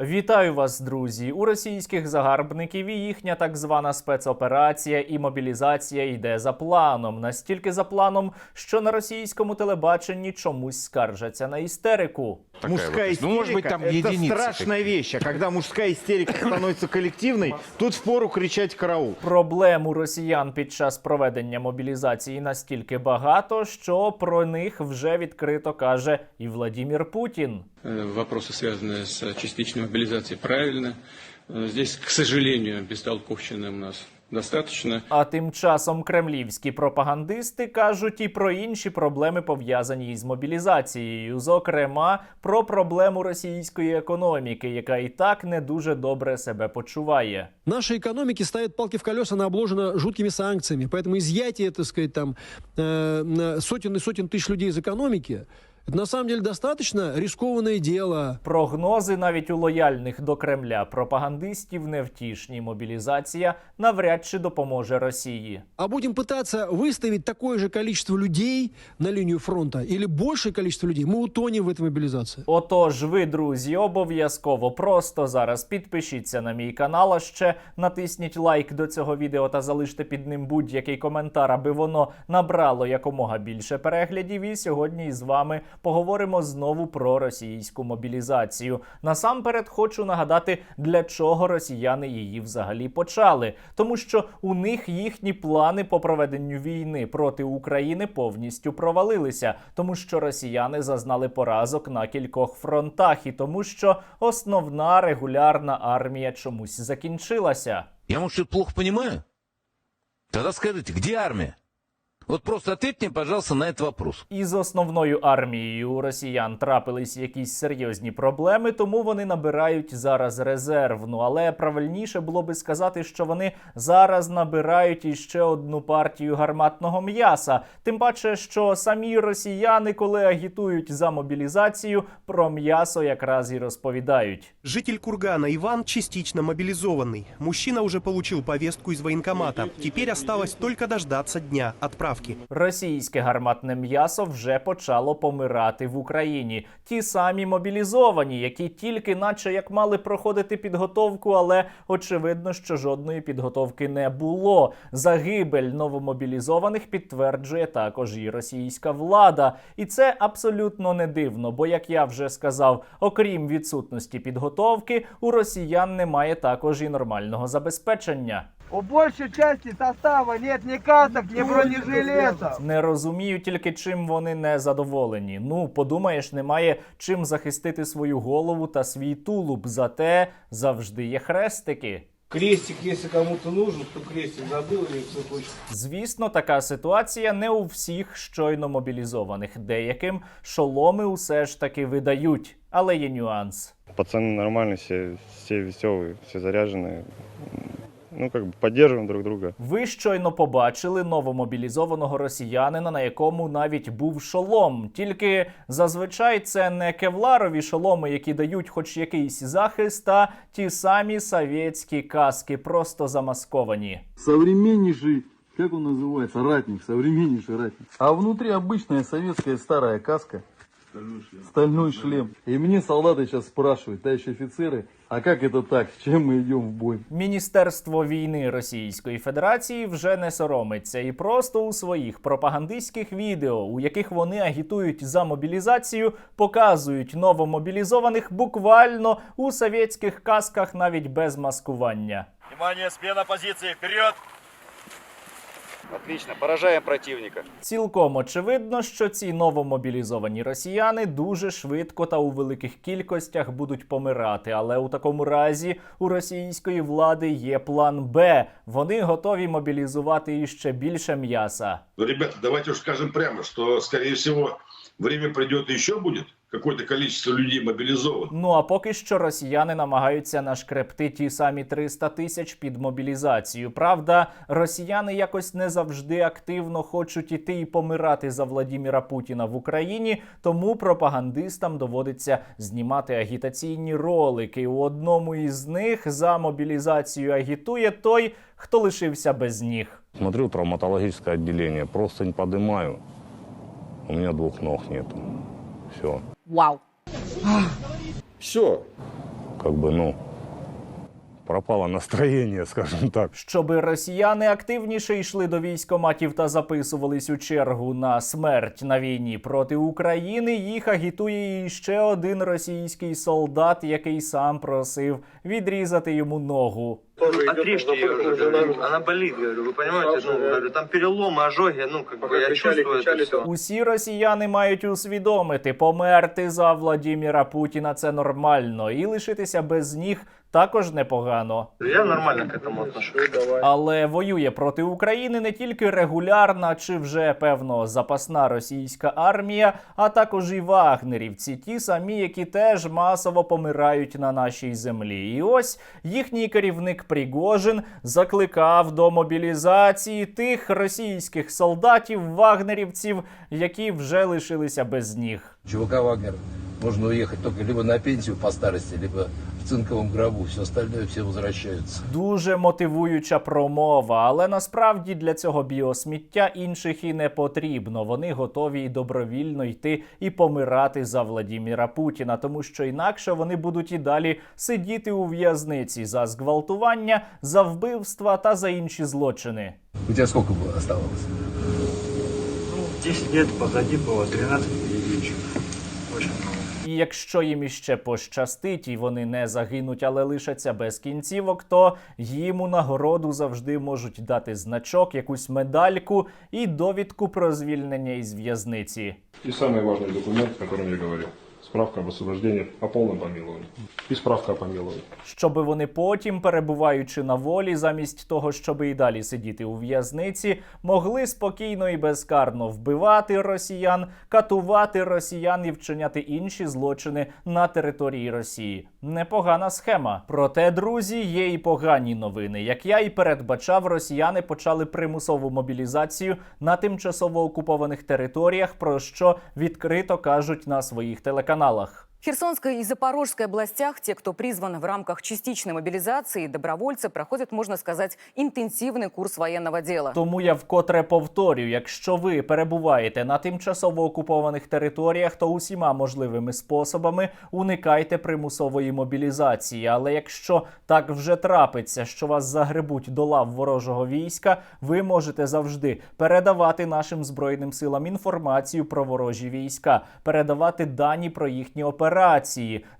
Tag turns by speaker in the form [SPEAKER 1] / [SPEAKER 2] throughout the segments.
[SPEAKER 1] Вітаю вас, друзі! У російських загарбників і їхня так звана спецоперація і мобілізація йде за планом. Настільки за планом, що на російському телебаченні чомусь скаржаться на істерику.
[SPEAKER 2] такая
[SPEAKER 3] мужская
[SPEAKER 2] вот. Ну, может быть, там
[SPEAKER 3] истерика – это
[SPEAKER 2] единицы
[SPEAKER 3] страшная вещь. А когда мужская истерика становится коллективной, тут впору кричать «караул».
[SPEAKER 1] Проблем у росіян під час проведення мобілізації настільки багато, що про них вже відкрито каже і Владімір Путін.
[SPEAKER 4] Э, Вопросы, связанные с частичной мобилизацией, правильно. Э, Здесь, к сожалению, бестолковщины у нас достаточно.
[SPEAKER 1] А тим часом кремлівські пропагандисти кажуть і про інші проблеми пов'язані із мобілізацією, зокрема про проблему російської економіки, яка і так не дуже добре себе почуває.
[SPEAKER 5] Нашей экономике ставят палки в колеса, она обложена жуткими санкциями. Поэтому изъятие, так сказать, там, э, на сотен и сотен тысяч людей из экономики, это на самом деле достаточно рискованное дело.
[SPEAKER 1] Прогнози навіть у лояльних до Кремля пропагандистів невтішні. Мобілізація навряд чи допоможе Росії.
[SPEAKER 5] А будем пытаться выставить такое же количество людей на линию фронта или большее количество людей, мы утонем в этой мобилизации.
[SPEAKER 1] Отож, ви, друзі, обов'язково просто зараз підпишіться на мій канал, а ще натисніть лайк до цього відео та залиште під ним будь-який коментар, аби воно набрало якомога більше переглядів. І сьогодні із вами поговоримо знову про російську мобілізацію. Насамперед хочу нагадати, для чого росіяни її взагалі почали, тому що у них їхні плани по проведенню війни проти України повністю провалилися, тому що росіяни зазнали поразок на кількох фронтах, і тому що основна регулярна армія чомусь закінчилася.
[SPEAKER 6] Я, может, что-то плохо понимаю? Тогда скажите, где армия? Вот просто ответьте мне, пожалуйста, на этот вопрос.
[SPEAKER 1] Із основною армією у росіян трапились якісь серйозні проблеми, тому вони набирають зараз резервну. Але правильніше було би сказати, що вони зараз набирають іще одну партію гарматного м'яса. Тим паче, що самі росіяни, коли агітують за мобілізацію, про м'ясо якраз і розповідають.
[SPEAKER 7] Житель Кургана Иван частично мобилизованный. Мужчина уже получил повестку из военкомата. Теперь осталось только дождаться дня отправки.
[SPEAKER 1] Російське гарматне м'ясо вже почало помирати в Україні. Ті самі мобілізовані, які тільки, наче як мали проходити підготовку, але очевидно, що жодної підготовки не було. Загибель новомобілізованих підтверджує також і російська влада. І це абсолютно не дивно, бо, як я вже сказав, окрім відсутності підготовки, у росіян немає також і нормального забезпечення.
[SPEAKER 8] У большей части состава нет ни касок, ни бронежилетов.
[SPEAKER 1] Не розумію тільки, чим вони не задоволені. Ну, подумаєш, немає чим захистити свою голову та свій тулуб. Зате завжди є хрестики.
[SPEAKER 8] Крестик, если кому-то нужен, то крестик забыл или цепочку.
[SPEAKER 1] Звісно, така ситуація не у всіх щойно мобілізованих. Деяким шоломи усе ж таки видають, але є нюанс.
[SPEAKER 9] Пацаны нормальные, все, все веселые, все заряженные. Ну, как бы поддерживаем друг друга.
[SPEAKER 1] Ви щойно побачили новомобілізованого росіянина, на якому навіть був шолом. Тільки зазвичай це не кевларові шоломи, які дають хоч якийсь захист, а ті самі совєтські каски, просто замасковані.
[SPEAKER 10] современнейший, как он называется, ратник, современнейший ратник. А внутри обычная советская старая каска. Стальной шлем. И мне солдаты сейчас спрашивают, товарищи офицеры, а как это так, с чем мы идем в бой?
[SPEAKER 1] Міністерство війни Російської Федерації вже не соромиться і просто у своїх пропагандистських відео, у яких вони агітують за мобілізацію, показують новомобілізованих буквально у совєтських касках навіть без маскування.
[SPEAKER 11] Внимание, смена позиции, вперед!
[SPEAKER 3] Отлично, поражаем противника.
[SPEAKER 1] Цілком очевидно, що ці новомобілізовані росіяни дуже швидко та у великих кількостях будуть помирати. Але у такому разі у російської влади є план Б. Вони готові мобілізувати іще більше м'яса.
[SPEAKER 11] Ну, ребята, давайте уж скажем прямо, что, скорее всего, время придет и еще будет какое-то количество людей мобилизовано.
[SPEAKER 1] Ну а поки що росіяни намагаються нашкребти ті самі 300 тисяч під мобілізацію. Правда, росіяни якось не завжди активно хочуть іти і помирати за Владіміра Путіна в Україні, тому пропагандистам доводиться знімати агітаційні ролики. У одному із них за мобілізацію агітує той, хто лишився без ніг.
[SPEAKER 9] Смотрю травматологическое отделение, просто не поднимаю. У меня двух ног нету. Все.
[SPEAKER 12] Вау.
[SPEAKER 10] Все,
[SPEAKER 9] как бы, ну, пропало настроение, скажем так.
[SPEAKER 1] Щоби росіяни активніше йшли до військоматів та записувались у чергу на смерть на війні проти України, їх агітує і ще один російський солдат, який сам просив відрізати йому ногу.
[SPEAKER 8] Отрежьте ее, говорю, она болит, говорю, вы понимаете, ну, говорю, там переломы, ожоги, ну, как бы я чувствую это все.
[SPEAKER 1] Усі росіяни мають усвідомити, померти за Владіміра Путіна це нормально, і лишитися без ніг також непогано.
[SPEAKER 8] Я нормально к этому отношусь.
[SPEAKER 1] Але воює проти України не тільки регулярна чи вже певно запасна російська армія, а також і вагнерівці, ті самі, які теж масово помирають на нашій землі. І ось їхній керівник Пригожин закликав до мобілізації тих російських солдатів, вагнерівців, які вже лишилися без ніг.
[SPEAKER 2] Чувака «Вагнер» можно уехать только либо на пенсию по старости, либо в цинковом гробу. Все остальное все возвращаются.
[SPEAKER 1] Дуже мотивуюча промова, але насправді для цього біосміття інших і не потрібно. Вони готові і добровільно йти і помирати за Владіміра Путіна, тому що інакше вони будуть і далі сидіти у в'язниці за зґвалтування, за вбивства та за інші злочини.
[SPEAKER 2] У тебя сколько было оставалось?
[SPEAKER 8] Ну, 10 лет позади было, 13 впереди еще. Очень много.
[SPEAKER 1] І якщо їм іще пощастить, і вони не загинуть, але лишаться без кінцівок, то їм у нагороду завжди можуть дати значок, якусь медальку і довідку про звільнення із в'язниці.
[SPEAKER 9] І найважливіший документ, про який я говорил. Справка об освобождении, о полном помиловании. И справка о помиловании.
[SPEAKER 1] Щоби вони потім, перебуваючи на волі, замість того, щоби і далі сидіти у в'язниці, могли спокійно і безкарно вбивати росіян, катувати росіян і вчиняти інші злочини на території Росії. Непогана схема. Проте, друзі, є і погані новини. Як я і передбачав, росіяни почали примусову мобілізацію на тимчасово окупованих територіях, про що відкрито кажуть на своїх телеканалах.
[SPEAKER 12] В Херсонской и Запорожской областях те, кто призван в рамках частичной мобилизации, добровольцы, проходят, можно сказать, интенсивный курс военного дела.
[SPEAKER 1] Тому я вкотре повторюю: якщо ви перебуваєте на тимчасово окупованих територіях, то усіма можливими способами уникайте примусової мобілізації. Але якщо так вже трапиться, що вас загребуть до лав ворожого війська, ви можете завжди передавати нашим збройним силам інформацію про ворожі війська, передавати дані про їхні операції,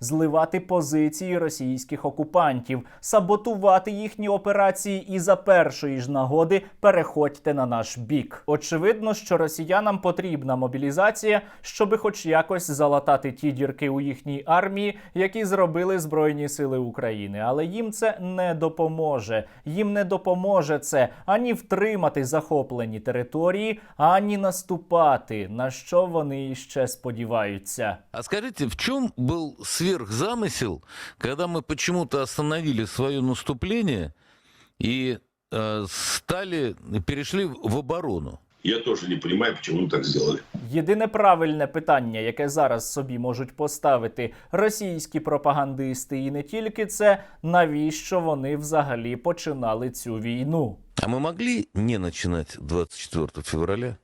[SPEAKER 1] зливати позиції російських окупантів, саботувати їхні операції і за першої ж нагоди переходьте на наш бік. Очевидно, що росіянам потрібна мобілізація, щоби хоч якось залатати ті дірки у їхній армії, які зробили Збройні Сили України. Але їм це не допоможе. Їм не допоможе це ані втримати захоплені території, ані наступати, на що вони ще сподіваються.
[SPEAKER 6] А скажите, в чем был сверхзамысел, когда мы почему-то остановили свое наступление и э, стали, перешли в оборону?
[SPEAKER 11] Я тоже не понимаю, почему так сделали.
[SPEAKER 1] Єдине правильне питання, яке зараз собі можуть поставити російські пропагандисти, і не тільки це, навіщо вони взагалі починали цю війну?
[SPEAKER 6] А мы могли не начинать 24 февраля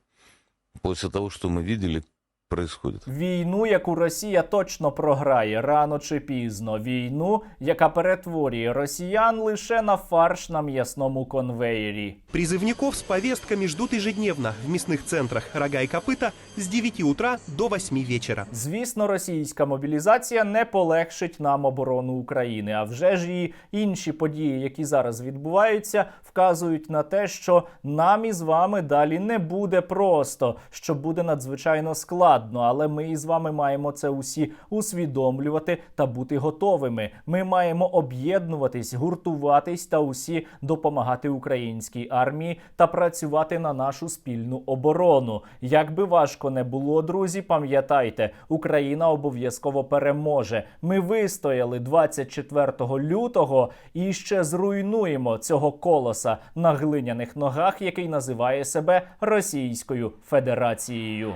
[SPEAKER 6] после того, что мы видели происходит?
[SPEAKER 1] Війну, яку Росія точно програє рано чи пізно. Війну, яка перетворює росіян лише на фарш на м'ясному конвеєрі.
[SPEAKER 7] Призывников с повестками ждут ежедневно в мясных центрах «Рога и копыта» с 9 утра до 8 вечера.
[SPEAKER 1] Звісно, російська мобілізація не полегшить нам оборону України. А вже ж і інші події, які зараз відбуваються, вказують на те, що нам із вами далі не буде просто, що буде надзвичайно складно. Але ми із вами маємо це усі усвідомлювати та бути готовими. Ми маємо об'єднуватись, гуртуватись та усі допомагати українській армії та працювати на нашу спільну оборону. Як би важко не було, друзі, пам'ятайте, Україна обов'язково переможе. Ми вистояли 24 лютого і ще зруйнуємо цього колоса на глиняних ногах, який називає себе Російською Федерацією.